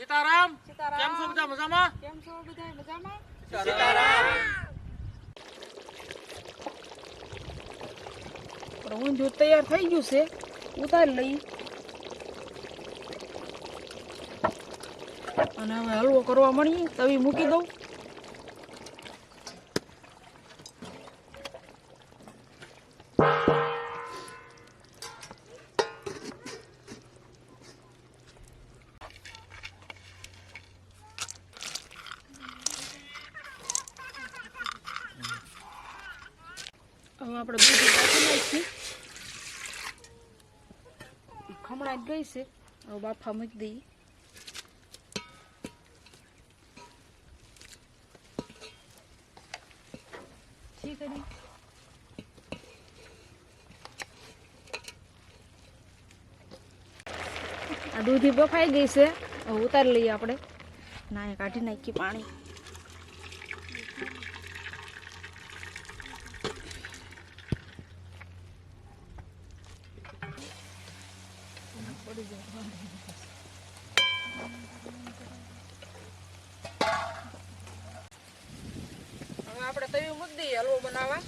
સીતારામ સીતારામ. કેમ છો બધા મજામાં? કેમ છો બધા મજામાં? પણ ઊંધિયું તૈયાર થઈ ગયું છે ઉતારી લઈ. અને હવે હલવો કરવા મળીએ તવી મૂકી દઉં. આપણે બીજી બાફી નાખી ખમણાઈ ગઈ છે. હવે બાફા મૂકી દઈએ. ઠીક કરી આ દૂધી બફાઈ ગઈ છે. ઉતારી લઈએ આપણે. ના કાઢી નાખીએ પાણી હવે આપણે તવી મૂકી દઈએ હલવો બનાવવા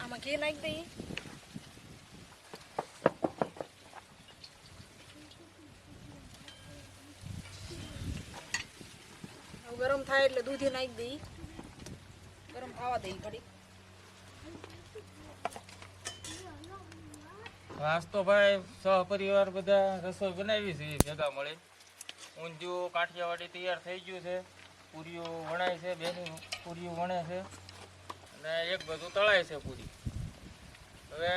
આમાં ઘી નાખી દઈએ ગરમ થાય એટલે દૂધી નાખી દઈએ ગરમ થવા દઈએ ઘડી આજ તો ભાઈ સહપરિવાર બધા રસોઈ બનાવી છે ભેગા મળે. ઊંધિયું કાઠિયાવાડી તૈયાર થઈ ગયું છે પૂરીઓ વણાય છે બેની પૂરીઓ વણે છે. અને એક બધું તળાય છે પૂરી. હવે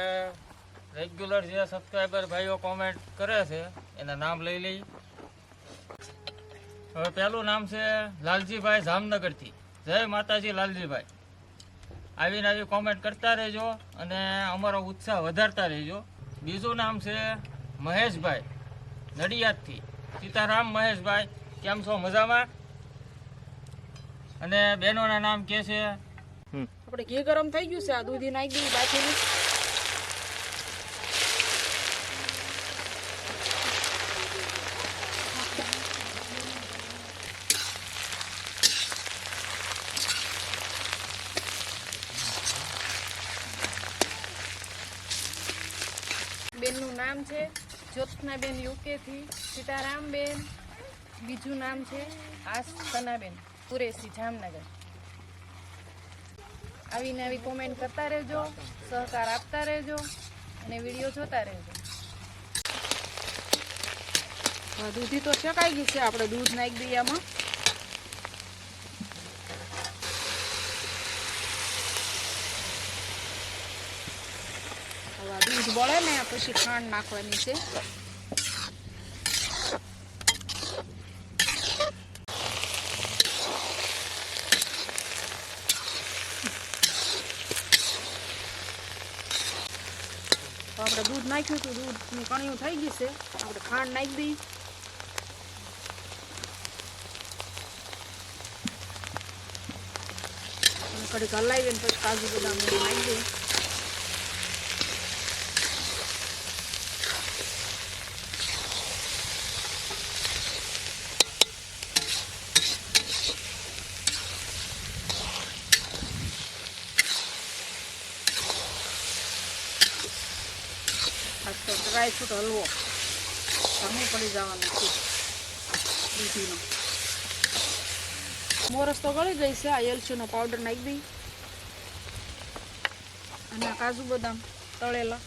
રેગ્યુલર જે સબસ્ક્રાઈબર ભાઈઓ કોમેન્ટ કરે છે એના નામ લઈ લઈ. હવે પહેલું નામ છે લાલજીભાઈ જામનગરથી. જય માતાજી લાલજીભાઈ. આવીને આવી કોમેન્ટ કરતા રહેજો અને અમારો ઉત્સાહ વધારતા રહેજો. બીજું નામ છે મહેશભાઈ નડિયાદથી. સીતારામ મહેશભાઈ કેમ છો મજામાં? અને બહેનોના નામ કે છે? આપણે ઘી ગરમ થઈ ગયું છે આ દૂધી નાખી દઈએ બાફીને નામ છે જ્યોત્સનાબેન યુકેથી. સીતારામબેન, બીજું નામ છે આસનાબેન કુરેશી જામનગર. આવી કોમેન્ટ કરતા રહેજો, સહકાર આપતા રહેજો અને વીડિયો જોતા રહેજો. દૂધી તો શકાઈ ગઈ છે, આપણે દૂધ નાખી દઈએ આમાં. હવે દૂધ બળે ને પછી ખાંડ નાખવાની છે. આપણે દૂધ નાખ્યું હતું, દૂધનું કણિયું થઈ ગયું છે. આપણે ખાંડ નાખી દઈએ. કડીક હલાવીને પછી કાજુ બદામ નાખી દઈએ આ તો ડ્રાય ફ્રૂટ હલવો. સામે પડી જવાનું છે. દૂધીનો. મોરસ તો ગળી ગઈ છે. આ એલચીનો પાવડર નાખી દઈ. અને કાજુ બદામ તળેલા.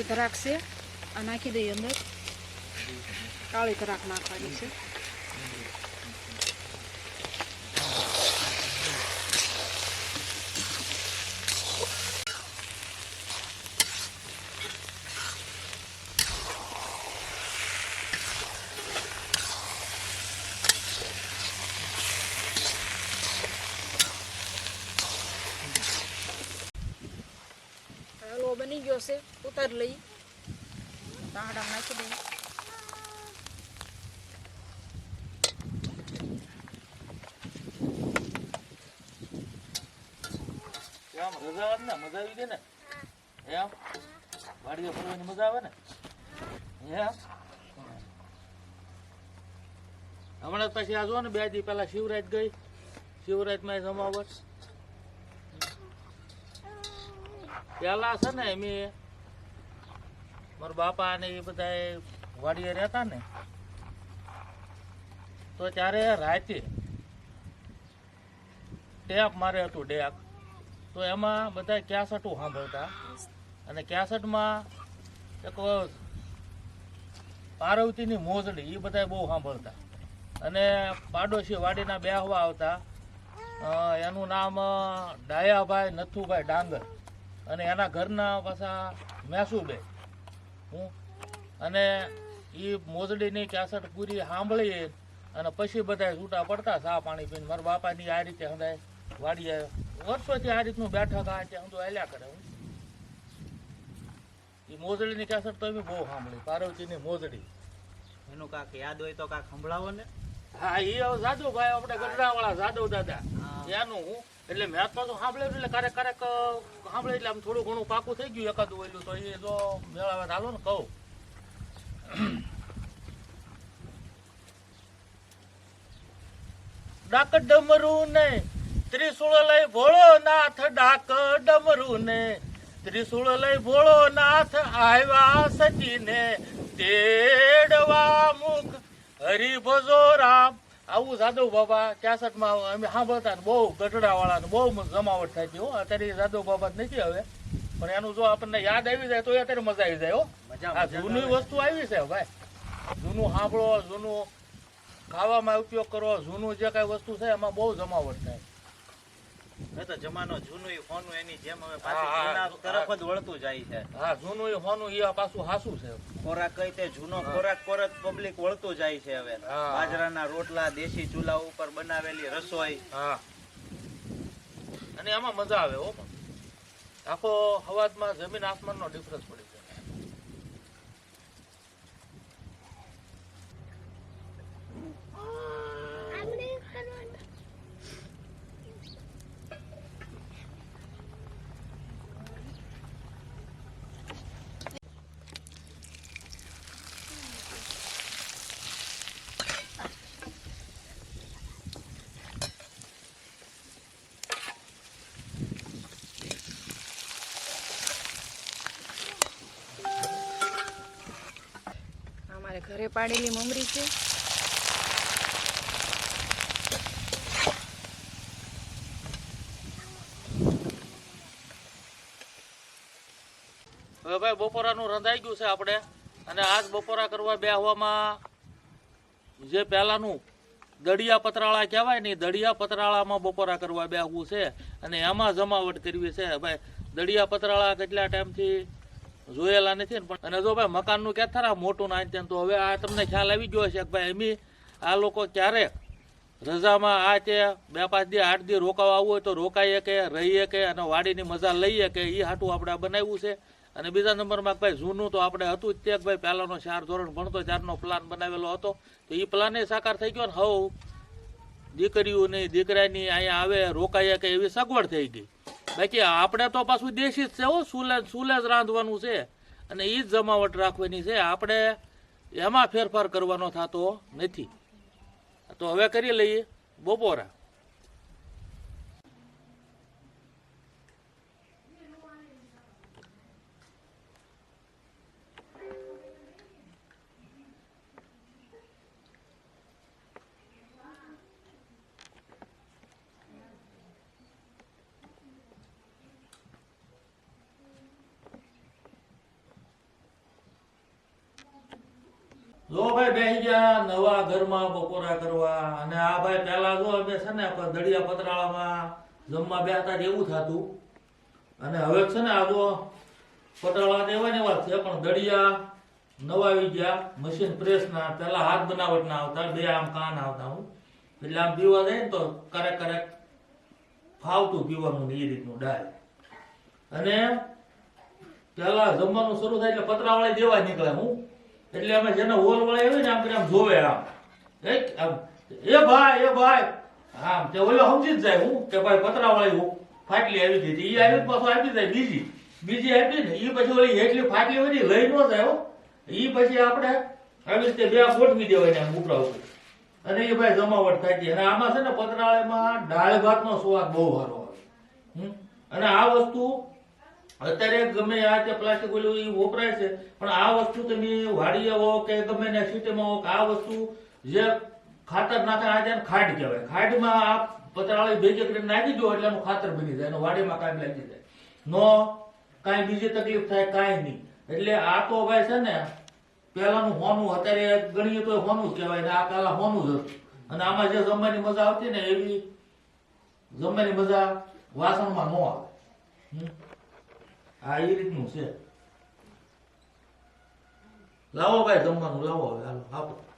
કાળી ધરાક છે. આ નાખી દઈએ અંદર. કાળી ધરાક નાખવાની છે. ઉતારી લઈ તાંડા નાખી દઈએ આમ રજા આવે ને મજા આવી ગઈ ને એમ વાડીએ ફરવાની મજા આવે ને એમ હમણાં પછી આ જો ને બે દી પેલા શિવરાજ ગઈ શિવરાજમાં જમાવટ પેલા છે ને એમ મારા બાપા ને એ બધા વાડીએ રહેતા ને, તો ત્યારે રાતે ટેપ મારે હતું ડેક. તો એમાં બધા ક્યાસઠું સાંભળતા અને ક્યાસઠમાં એક પાર્વતીની મોજડી એ બધા બહુ સાંભળતા. અને પાડોશી વાડીના બેહવા આવતા એનું નામ ડાયાભાઈ નથુભાઈ ડાંગર. અને એના ઘરના પાછા મેસુબે હું. અને એ મોજડીની કેસેટ પૂરી સાંભળી અને પછી બધા છૂટા પડતા સા પાણી પીને. મારા બાપાની આ રીતે હંદાય વાડીએ વર્ષોથી આ રીતનું બેઠક આ ત્યાં હું તો હાલ્યા કરે હું. એ મોજડીની કેસેટ તો અમે બહુ સાંભળી. પાર્વતીની મોજડી. એનું કાંક યાદ હોય તો કાંક સંભળાવો ને. હા એ હવે જાદવભાઈ આપણે ગઢડાવાળા જાદવ દાદા. એનું હું. એટલે મેં તો સાંભળ્યું એટલે ક્યારેક ક્યારેક સાંભળે એટલે આમ થોડું ઘણું પાકું થઈ ગયું એકાદું ઓયલું તો એ જો મેળાવે હાલો ને કહું. ડાક ડમરું ને ત્રિશુળ લઈ ભોળો નાથ ડાક ડમરું ને ત્રિશુળ લઈ ભોળો નાથ આવ્યા સચીને તેડવા મુખ હરિ ભજો રામ આવું જાદવ બાબા ક્યાસઠમાં અમે સાંભળતા ને બહુ ગઢડા વાળા બહુ જમાવટ થાય છે હો. અત્યારે જાદવ બાબા નથી હવે. પણ એનું જો આપણને યાદ આવી જાય તો અત્યારે મજા આવી જાય હો. આ જૂની વસ્તુ આવી છે ભાઈ. જૂનું સાંભળો જૂનું ખાવામાં ઉપયોગ કરવો જૂનું જે કઈ વસ્તુ છે એમાં બહુ જમાવટ થાય. તો જમાનો જૂનું હોનું એની જેમ હવે પાછું હા, જૂના હા. તરફ જ વળતું જાય છે. હા જૂનું હોનું એ પાછું હાસું છે. ખોરાક કઈ તે જૂનો ખોરાક પર જ પબ્લિક વળતું જાય છે હવે. બાજરાના રોટલા દેશી ચૂલા ઉપર બનાવેલી રસોઈ. હા. અને એમાં મજા આવે હો આખો હવાજમાં જમીન આસમાનનો ડિફરન્સ પડી અમારે ઘરે પાડેલી મમરી છે. હવે ભાઈ બપોરાનું રંધાઈ ગયું છે આપણે. અને આજ બપોરા કરવા બેહવામાં જે પહેલાંનું દડિયા પતરાળા કહેવાય ને દડિયા પતરાળામાં બપોરા કરવા બેહવું છે. અને એમાં જમાવટ કરવી છે. ભાઈ દડિયા પતરાળા કેટલા ટાઈમથી જોયેલા નથી પણ અને જો ભાઈ મકાનનું ક્યાં થરા, મોટું ના તો હવે આ તમને ખ્યાલ આવી ગયો છે ભાઈ એમી આ લોકો ક્યારેક રજામાં આ તે બે પાંચ દી, આઠ દી રોકાવા આવવું હોય તો રોકાઈએ કે રહીએ કે અને વાડીની મજા લઈએ કે એ હાટું આપણે બનાવ્યું છે. અને બીજા નંબરમાં ભાઈ જૂનું તો આપણે હતું જ તે ભાઈ પહેલાનો ચાર ધોરણ ભણતો ચારનો પ્લાન બનાવેલો હતો. તો એ પ્લાન સાકાર થઈ ગયો ને, હવ, દીકરીઓની, દીકરાની અહીંયા આવે, રોકાઈએ કે એવી સગવડ થઈ ગઈ. બાકી આપણે તો પાછું દેશી જ છે હો, સુલે સુલે જ રાંધવાનું છે. અને એ જ જમાવટ રાખવાની છે. આપણે એમાં ફેરફાર કરવાનો થતો નથી. તો હવે કરી લઈએ બપોરા. જો ભાઈ બેસી ગયા, નવા ઘરમાં બપોરા કરવા. અને આ ભાઈ પેલા જો અમે છે ને દળિયા પતરાળામાં જમવા બેસતા જ એવું થતું. અને હવે છે ને આ પતરાળા દેવા ને વાત છે, પણ દળિયા નવા આવી ગયા. મશીન પ્રેસ ના પેલા હાથ બનાવટ ના આવતા, બે આમ કાન આવતા હું. એટલે આમ પીવા જાય ને તો કરેક કરેક ફાવતું પીવાનું ને એ રીતનું ડાય અને પેલા જમવાનું શરૂ થાય એટલે પતરાવાળી દેવા નીકળે હું. એટલે અમે જેને હોલ વાળા આવે ને આમ કરી આમ જોવે આમ. આમ, એ ભાઈ એ ભાઈ. આમ તે ઓલો સમજી જ જાય હું કે ભાઈ પતરાવાળી હું. ફાટલી આવી દીધી એ આવી પાછો આપી જાય બીજી. બીજી આપી ને ઈ પછી ઓલી એટલી ફાટલી બધી લઈ ન જાય એ પછી આપણે આવી રીતે બે ગોઠવી દેવાય આમ ઉપરા ઉપર. અને એ ભાઈ જમાવટ છે અને આમાં છે ને પતરાળીમાં દાળ ભાતનો સ્વાદ બહુ સારો આવે? અને આ વસ્તુ અત્યારે ગમે આ તે પ્લાસ્ટિક ઓલું એ વપરાય છે, પણ આ વસ્તુ તમે વાડીએ આવો કે ગમે ને સિટીમાં કે આ વસ્તુ જે ખાતર નાખે આ જેને ખાડ કહેવાય. ખાડમાં આ પતરાળી ભેગી કરીને નાખી દો એટલે એનું ખાતર બની જાય વાડીમાં કાંઈ લાગી જાય. નો કાંઈ બીજી તકલીફ થાય, કાંઈ નહીં. એટલે આ તો ભાઈ છે ને પેલાનું હોનું, અત્યારે ગણીએ તો હોનું જ કહેવાય ને આ પેલા હોનું જ હતું. અને આમાં જે જમવાની મજા આવતી ને એવી જમવાની મજા વાસણમાં ન આવે. આ એ રીતનું છે. લાવો ભાઈ જમવાનું લાવો હાલો આપો.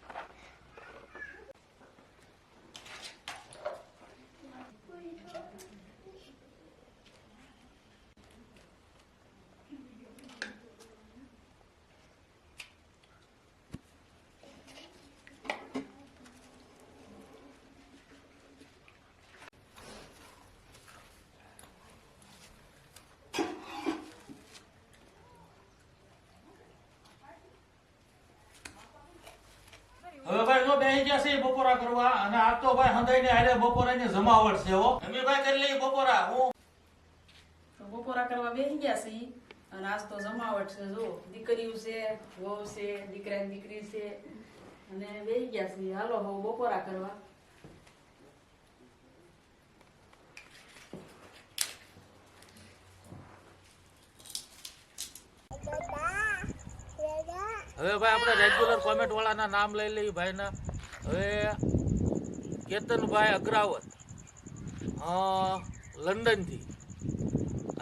હવે ભાઈ જો ગયા છે બપોરા કરવા અને આ તો ભાઈ હંદાઈ ને હારે બપોરાની જમાવટ છે હો. અમે ભાઈ કરી લઈ બપોરા હું? તો બપોરા કરવા બેસી ગયા છે અને આજ તો જમાવટ છે જો. દીકરીઓ છે વહુ છે દીકરા ને દીકરી છે અને બેસી ગયા છે. હાલો હવે બપોરા કરવા. હવે ભાઈ આપણે રેગ્યુલર કોમેન્ટ વાળાના નામ લઈ લઈએ ભાઈના. હવે કેતનભાઈ અગ્રાવત લંડનથી.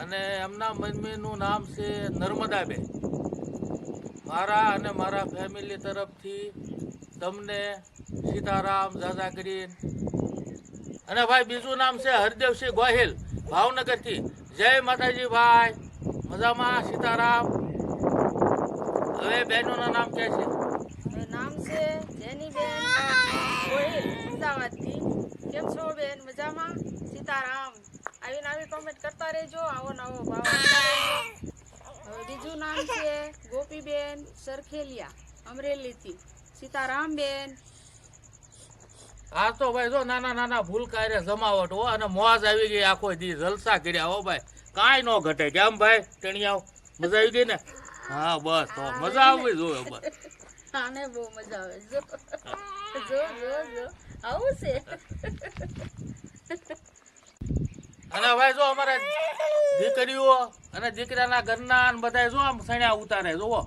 અને એમના મમ્મીનું નામ છે નર્મદાબેન. મારા અને મારા ફેમિલી તરફથી તમને સીતારામ દાદા ગ્રીન અને ભાઈ, બીજું નામ છે હરદેવસિંહ ગોહિલ, ભાવનગરથી. જય માતાજી ભાઈ. મજામાં, સીતારામ? હવે બહેનોના નામ ક્યાં છે મારું નામ છે જેનીબેન ગોહિલ અમદાવાદથી કેમ છો બેન? મજામાં? સીતારામ. આવી નવી કોમેન્ટ કરતા રહેજો. આવો નવો ભાવ. હવે બીજું નામ છે ગોપીબેન સરખેલિયા અમરેલીથી. સીતારામ બેન. આ તો ભાઈ જો નાના નાના ભૂલ કાર્ય જમાવટ હો અને મોજ આવી ગઈ આખો દી. જલસા કર્યા હો ભાઈ. કાંઈ નો ઘટે. કેમ ભાઈ? ટેણિયાઓ મજા આવી ગઈ ને? હા બસ તો મજા આવવી જોઈએ બસ. આને બહુ મજા આવે જો જો જો જો. આવું છે અને ભાઈ જો અમારે દીકરીઓ અને દીકરાના ઘરના અને બધા જો આમ સણ્યા ઉતારે જોવો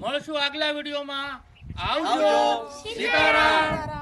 મળશું આગલા વિડીયોમાં. આવજો. સીતારામ.